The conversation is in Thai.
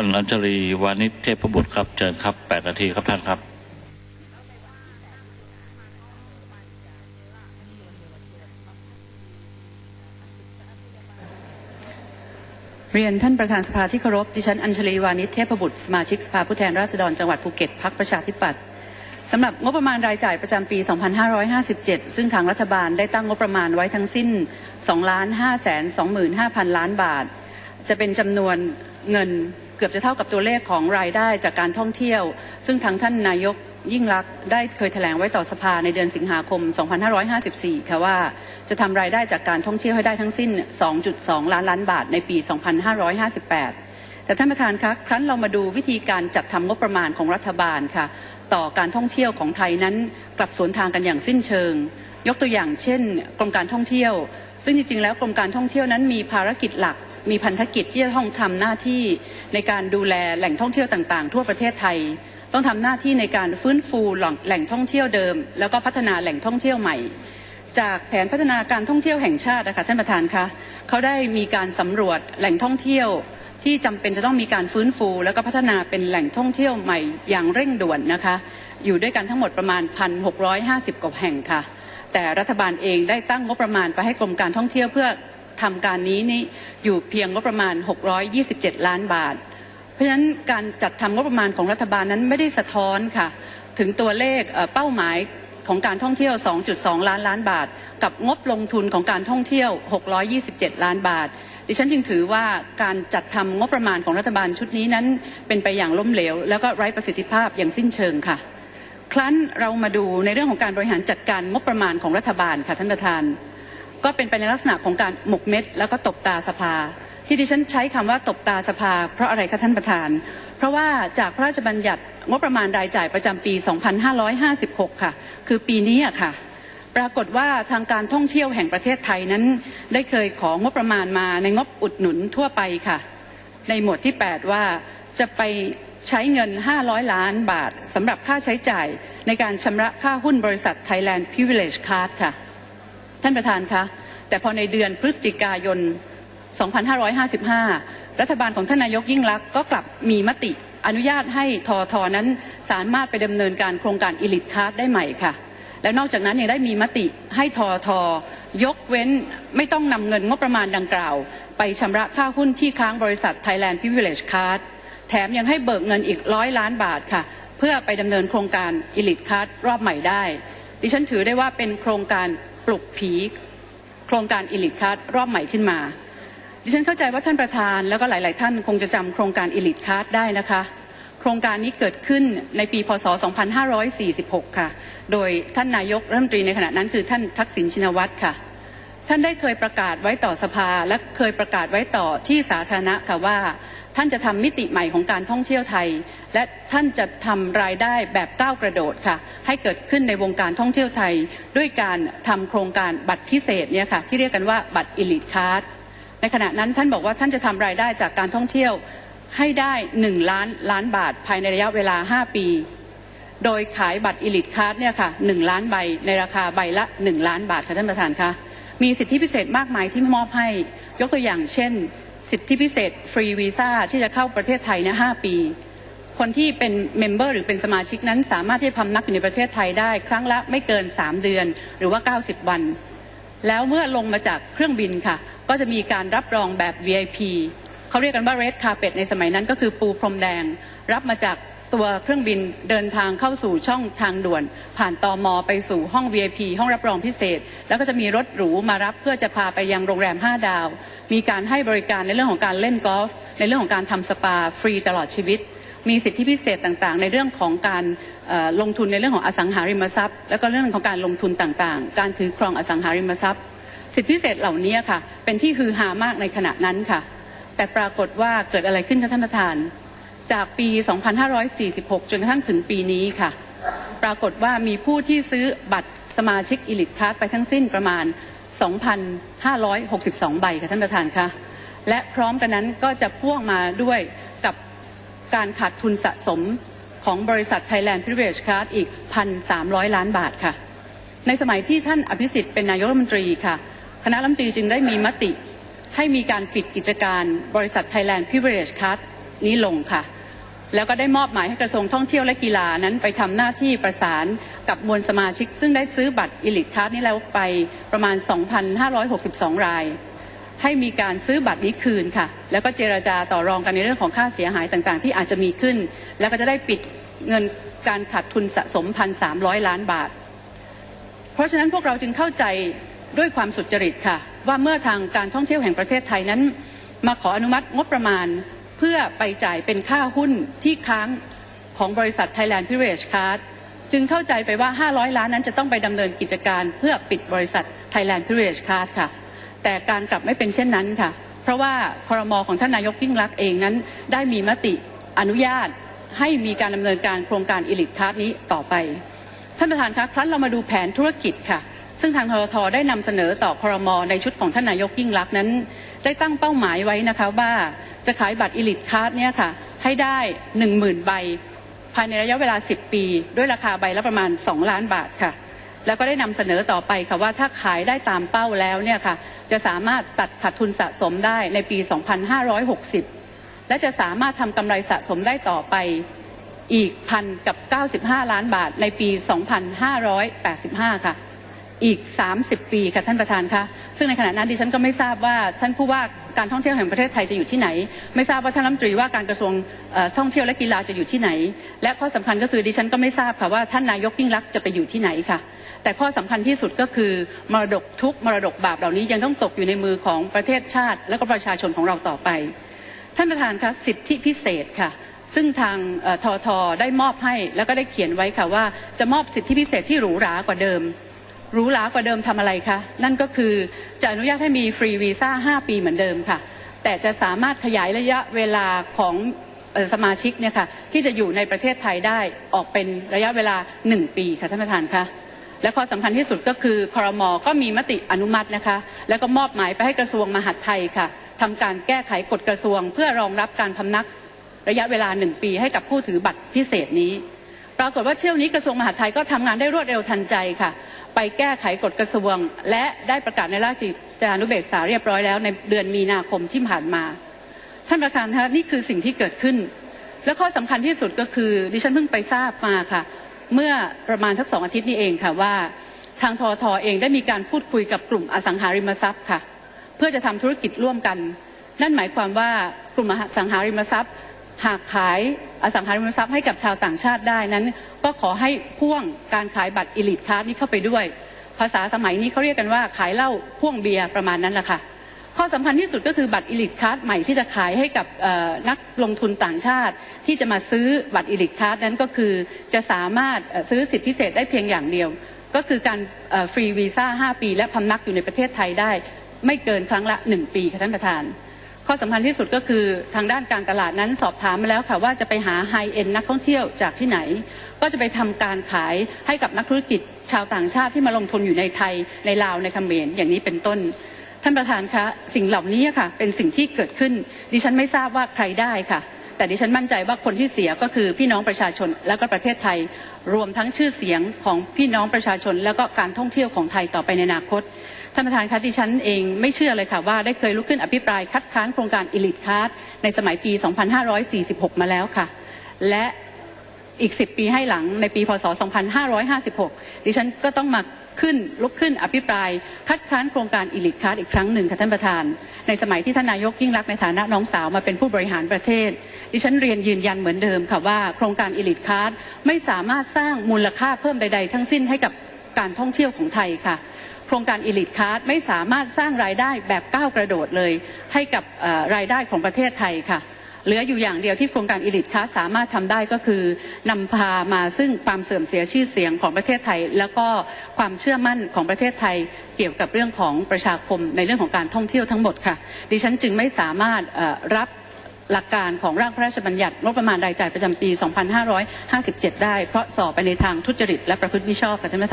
านอัญชลีวานิชเทพบุตรครับเชิญครับแปดนาทีครับท่านครับ เรียนท่านประธานสภาที่เคารพ ดิฉันอัญชลีวานิชเทพบุตรสมาชิกสภาผู้แทนราษฎรจังหวัดภูเก็ตพักประชาธิปัตย์สำหรับงบประมาณรายจ่ายประจำปี 2557 ซึ่งทางรัฐบาลได้ตั้งงบประมาณไว้ทั้งสิ้น 2 5 2 5 0 0 0 ล้านบาท จะเป็นจำนวนเงิน เกือบจะเท่ากับตัวเลขของรายได้จากการท่องเที่ยว ซึ่งทางท่านนายกยิ่งลักษณ์ได้เคยแถลงไว้ต่อสภาในเดือนสิงหาคม 2554 ค่ะว่าจะทำรายได้จากการท่องเที่ยวให้ได้ทั้งสิ้น 2.2 ล้านล้านบาทในปี 2558 แต่ท่านประธานคะครั้นเรามาดูวิธีการจัดทำงบประมาณของรัฐบาลค่ะ ต่อการท่องเที่ยวของไทยนั้นกลับสวนทางกันอย่างสิ้นเชิง ยกตัวอย่างเช่นกรมการท่องเที่ยว ซึ่งจริงๆแล้วกรมการท่องเที่ยวนั้นมีภารกิจหลัก มีพันธกิจที่จะต้องทำหน้าที่ในการดูแลแหล่งท่องเที่ยวต่างๆ ทั่วประเทศไทย ต้องทำหน้าที่ในการฟื้นฟูแหล่งท่องเที่ยวเดิม แล้วก็พัฒนาแหล่งท่องเที่ยวใหม่ จากแผนพัฒนาการท่องเที่ยวแห่งชาตินะคะท่านประธานคะเขาได้มีการสำรวจแหล่งท่องเที่ยวที่จำเป็นจะต้องมีการฟื้นฟู แล้วก็พัฒนาเป็นแหล่งท่องเที่ยวใหม่อย่างเร่งด่วนนะคะ อยู่ด้วยกันทั้งหมดประมาณ 1,650 กว่าแห่งค่ะ แต่รัฐบาลเองได้ตั้งงบประมาณไปให้กรมการท่องเที่ยวเพื่อ ทำการนี้นี่อยู่เพียงงบประมาณ 627 ล้านบาท เพราะฉะนั้นการจัดทำงบประมาณของรัฐบาลนั้นไม่ได้สะท้อนค่ะ ถึงตัวเลขเป้าหมายของการท่องเที่ยว 2.2 ล้านล้านบาท กับงบลงทุนของการท่องเที่ยว 627 ล้านบาท ดิฉันจึงถือว่าการจัดทำงบประมาณของรัฐบาลชุดนี้นั้น เป็นไปอย่างล้มเหลว แล้วก็ไร้ประสิทธิภาพอย่างสิ้นเชิงค่ะ ครั้นเรามาดูในเรื่องของการบริหารจัดการงบประมาณของรัฐบาลค่ะท่านประธาน ก็เป็นไปในลักษณะของการหมกเม็ด แล้วก็ตบตาสภา ที่ดิฉันใช้คำว่าตบตาสภา เพราะอะไรคะท่านประธาน เพราะว่าจากพระราชบัญญัติงบประมาณรายจ่ายประจำปี 2556 ค่ะ คือปีนี้อะค่ะ ปรากฏว่าทางการท่องเที่ยวแห่งประเทศไทยนั้น ได้เคยของงบประมาณมาในงบอุดหนุนทั่วไปค่ะ ในหมวดที่ 8 ว่าจะไปใช้เงิน 500 ล้านบาทสำหรับค่าใช้จ่ายในการชำระค่าหุ้นบริษัท Thailand Privilege Card ค่ะ ท่านประธานคะแต่พอในเดือนพฤศจิกายน 2555 รัฐบาลของท่านนายกยิ่งลักษณ์ก็กลับมีมติอนุญาตให้ทอทอนั้นสามารถไปดำเนินการโครงการอิลิทคาร์ดได้ใหม่ค่ะ และนอกจากนั้นยังได้มีมติให้ทอทอยกเว้นไม่ต้องนำเงินงบประมาณดังกล่าว ไปชำระค่าหุ้นที่ค้างบริษัท Thailand Privilege Card แถมยังให้เบิกเงินอีกร้อยล้านบาทค่ะ เพื่อไปดำเนินโครงการอิลิทคาร์ดรอบใหม่ได้ ดิฉันถือได้ว่าเป็นโครงการ ลุกผีโครงการอิลิทคัสรอบใหม่ขึ้นมา ดิฉันเข้าใจว่าท่านประธานแล้วก็หลาย ๆ ท่านคงจะจำโครงการอิลิทคัสได้นะคะ โครงการนี้เกิดขึ้นในปี พศ 2546 ค่ะ โดยท่านนายกรัฐมนตรีในขณะนั้นคือท่านทักษิณชินวัตรค่ะ ท่านได้เคยประกาศไว้ต่อสภาและเคยประกาศไว้ต่อที่สาธารณะค่ะว่า ท่านจะทำมิติใหม่ของการท่องเที่ยวไทย และท่านจะทำรายได้แบบก้าวกระโดดค่ะ ให้เกิดขึ้นในวงการท่องเที่ยวไทย ด้วยการทำโครงการบัตรพิเศษเนี่ยค่ะที่เรียกกันว่าบัตรอิลิทคาร์ดในขณะนั้นท่านบอกว่าท่านจะทำรายได้จากการท่องเที่ยวให้ได้ 1 ล้านล้านบาทภายในระยะเวลา 5 ปี โดยขายบัตรอิลิทคาร์ดเนี่ยค่ะ1ล้านใบในราคาใบละ 1 ล้านบาทค่ะท่านประธานคะมีสิทธิพิเศษมากมายที่มอบให้ยกตัวอย่างเช่น สิทธิพิเศษฟรีวีซ่าที่จะเข้าประเทศไทยเนี่ย5ปี คนที่เป็นเมมเบอร์หรือเป็นสมาชิกนั้น สามารถที่จะพำนักอยู่ในประเทศไทยได้ ครั้งละไม่เกิน 3 เดือนหรือว่า 90 วัน แล้วเมื่อลงมาจากเครื่องบินค่ะ ก็จะมีการรับรองแบบ VIP เขาเรียกกันว่า Red Carpet ในสมัยนั้นก็คือปูพรมแดง รับมาจาก ตัวเครื่องบินเดินทางเข้าสู่ช่องทางด่วน ผ่านตอมอไปสู่ห้อง VIP ห้องรับรองพิเศษ แล้วก็จะมีรถหรูมารับเพื่อจะพาไปยังโรงแรม 5 ดาว มีการให้บริการในเรื่องของการเล่นกอล์ฟในเรื่องของการทำสปาฟรีตลอดชีวิต มีสิทธิพิเศษต่างๆ ในเรื่องของการลงทุนในเรื่องของอสังหาริมทรัพย์ แล้วก็เรื่องของการลงทุนต่างๆ การถือครองอสังหาริมทรัพย์ สิทธิพิเศษเหล่านี้ค่ะ เป็นที่ฮือฮามากในขณะนั้นค่ะ แต่ปรากฏว่าเกิดอะไรขึ้นคะท่านประธาน จากปี 2546 จนกระทั่งถึงปีนี้ค่ะ ปรากฏว่ามีผู้ที่ซื้อบัตรสมาชิกอิลิทคัสไปทั้งสิ้นประมาณ 2,562 ใบค่ะท่านประธานคะและพร้อมกันนั้นก็จะพ่วงมาด้วยกับการขาดทุนสะสมของบริษัท Thailand Privilege Card อีก 1,300 ล้านบาทค่ะ ในสมัยที่ท่านอภิสิทธิ์เป็นนายกรัฐมนตรีค่ะ คณะรัฐมนตรีจึงได้มีมติให้มีการปิดกิจการบริษัท Thailand Privilege Card นี้ลงค่ะ แล้วก็ได้มอบหมายให้กระทรวงท่องเที่ยวและกีฬานั้นไปทำหน้าที่ประสานกับมวลสมาชิก ซึ่งได้ซื้อบัตรอิลิทคัสนี้แล้วไปประมาณ 2,562 ราย ให้มีการซื้อบัตรนี้คืนค่ะ แล้วก็เจราจาต่อรองกันในเรื่องของค่าเสียหายต่างๆ ที่อาจจะมีขึ้น แล้วก็จะได้ปิดเงินการขาดทุนสะสม 1,300 ล้านบาท เพราะฉะนั้นพวกเราจึงเข้าใจด้วยความสุจริตค่ะ ว่าเมื่อทางการท่องเที่ยวแห่งประเทศไทยนั้น มาขออนุมัติงบประมาณ เพื่อไปจ่ายเป็นค่าหุ้นที่ค้างของบริษัท Thailand Privilege Card จึงเข้าใจไปว่า 500 ล้านนั้นจะต้องไปดำเนินกิจการเพื่อปิดบริษัท Thailand Privilege Card ค่ะ แต่การกลับไม่เป็นเช่นนั้นค่ะ เพราะว่าพรมของท่านนายกยิ่งรักษณ์เองนั้น ได้มีมติอนุญาตให้มีการดำเนินการโครงการอิลิทคาร์ดนี้ต่อไป ท่านประธานคะครั้นเรามาดูแผนธุรกิจค่ะ ซึ่งทางทรทได้นำเสนอต่อครมในชุดของท่านนายกยิ่งรักษณ์นั้น ได้ตั้งเป้าหมายไว้นะคะว่า จะขายบัตรอิลิทคาร์ดเนี่ยค่ะให้ได้ 10,000 ใบ ภายในระยะเวลา 10 ปี ด้วยราคาใบละประมาณ 2 ล้านบาทค่ะ แล้วก็ได้นำเสนอต่อไปค่ะว่าถ้าขายได้ตามเป้าแล้วเนี่ยค่ะจะสามารถตัดขาดทุนสะสมได้ในปี 2560 และจะสามารถทำกำไรสะสมได้ต่อไปอีกพันกับ 95 ล้านบาทในปี 2585 ค่ะ อีก 30 ปีค่ะท่านประธานคะซึ่งในขณะนั้นดิฉันก็ไม่ทราบว่าท่านผู้ว่า การท่องเที่ยวแห่งประเทศไทยจะอยู่ที่ไหน ไม่ทราบว่าท่านรัฐมนตรีว่าการกระทรวงท่องเที่ยวและกีฬาจะอยู่ที่ไหน และข้อสำคัญก็คือดิฉันก็ไม่ทราบค่ะว่าท่านนายกยิ่งรักษณ์จะไปอยู่ที่ไหนค่ะ แต่ข้อสำคัญที่สุดก็คือมรดกทุกมรดกบาปเหล่านี้ยังต้องตกอยู่ในมือของประเทศชาติ และก็ประชาชนของเราต่อไป ท่านประธานคะสิทธิพิเศษค่ะซึ่งทางทอทอได้มอบให้แล้วก็ได้เขียนไว้ค่ะว่าจะมอบสิทธิพิเศษที่หรูหรากว่าเดิม หรูหรากว่าเดิมทำอะไรคะ นั่นก็คือจะอนุญาตให้มีฟรีวีซ่า 5 ปีเหมือนเดิมค่ะ แต่จะสามารถขยายระยะเวลาของสมาชิกเนี่ยค่ะที่จะอยู่ในประเทศไทยได้ออกเป็นระยะเวลา 1 ปีค่ะท่านประธานคะและข้อสำคัญที่สุดก็คือคอรมอก็มีมติอนุมัตินะคะ แล้วก็มอบหมายไปให้กระทรวงมหาดไทยค่ะทำการแก้ไขกฎกระทรวง เพื่อรองรับการพำนักระยะเวลาหนึ่งปีให้กับผู้ถือบัตรพิเศษนี้ ปรากฏว่าเที่ยวนี้กระทรวงมหาดไทยก็ทำงานได้รวดเร็วทันใจค่ะ ไปแก้ไขกฎกระทรวง และได้ประกาศในราชกิจจานุเบกษาเรียบร้อยแล้วในเดือนมีนาคมที่ผ่านมา ท่านประธานคะนี่คือสิ่งที่เกิดขึ้น และข้อสำคัญที่สุดก็คือ ดิฉันเพิ่งไปทราบมาค่ะ เมื่อประมาณสักสองอาทิตย์นี้เองค่ะว่า ทางทอทอเองได้มีการพูดคุยกับกลุ่มอสังหาริมทรัพย์ค่ะ เพื่อจะทำธุรกิจร่วมกัน นั่นหมายความว่ากลุ่มอสังหาริมทรัพย์ หากขายอสังหาริมทรัพย์ให้กับชาวต่างชาติได้นั้น ก็ขอให้พ่วงการขายบัตรอิลิทคาร์ดนี้เข้าไปด้วย ภาษาสมัยนี้เขาเรียกกันว่าขายเหล้าพ่วงเบียร์ประมาณนั้นแหละค่ะข้อสำคัญที่สุดก็คือบัตรอิลิทคาร์ดใหม่ที่จะขายให้กับนักลงทุนต่างชาติ ที่จะมาซื้อบัตรอิลิทคาร์ดนั้นก็คือจะสามารถซื้อสิทธิพิเศษได้เพียงอย่างเดียว ก็คือการฟรีวีซ่า5 ปี และพำนักอยู่ในประเทศไทยได้ ไม่เกินครั้งละ 1 ปีค่ะท่านประธาน ข้อสำคัญที่สุดก็คือทางด้านการตลาดนั้นสอบถามมาแล้วค่ะว่าจะไปหาไฮเอ็นนักท่องเที่ยวจากที่ไหน ก็จะไปทำการขายให้กับนักธุรกิจชาวต่างชาติที่มาลงทุนอยู่ในไทยในลาวในเขมรอย่างนี้เป็นต้น ท่านประธานคะสิ่งเหล่านี้ค่ะเป็นสิ่งที่เกิดขึ้น ดิฉันไม่ทราบว่าใครได้ค่ะ แต่ดิฉันมั่นใจว่าคนที่เสียก็คือพี่น้องประชาชนและก็ประเทศไทย รวมทั้งชื่อเสียงของพี่น้องประชาชน แล้วก็การท่องเที่ยวของไทยต่อไปในอนาคต ท่านประธานคะดิฉันเองไม่เชื่อเลยค่ะว่าได้เคยลุกขึ้นอภิปรายคัดค้านโครงการอิลิทคาร์ดในสมัยปี 2546 มาแล้วค่ะ และอีก 10 ปีให้หลังในปี พศ 2556 ดิฉันก็ต้องมาขึ้นลุกขึ้นอภิปราย คัดค้านโครงการอิลิทคาร์ดอีกครั้งหนึ่งค่ะท่านประธาน ในสมัยที่ท่านนายกยิ่งรักษณ์ในฐานะน้องสาวมาเป็นผู้บริหารประเทศ ดิฉันเรียนยืนยันเหมือนเดิมค่ะว่าโครงการอิลิทคาร์ดไม่สามารถสร้างมูลค่าเพิ่มใด ๆ ทั้งสิ้นให้กับการท่องเที่ยวของไทยค่ะ ครงการอิลิทคาร์ไม่สามารถสร้างรายได้แบบก้าวกระโดดเลย ให้กับรายได้ของประเทศไทยค่ะ เหลืออยู่อย่างเดียวที่โครงการอิลิทคาร์สามารถทำได้ก็คือนำพามาซึ่งความเสื่อมเสียชื่อเสียงของประเทศไทย แล้วก็ความเชื่อมั่นของประเทศไทย เกี่ยวกับเรื่องของประชาคมในเรื่องของการท่องเที่ยวทั้งหมดค่ะ ดิฉันจึงไม่สามารถรับหลักการของร่างพระราชบัญญัติงบประมาณรายจ่ายประจำปี 2557 ได้ เพราะสอบไปในทางทุจริตและประพฤติมิชอบค่ะท่านประธาน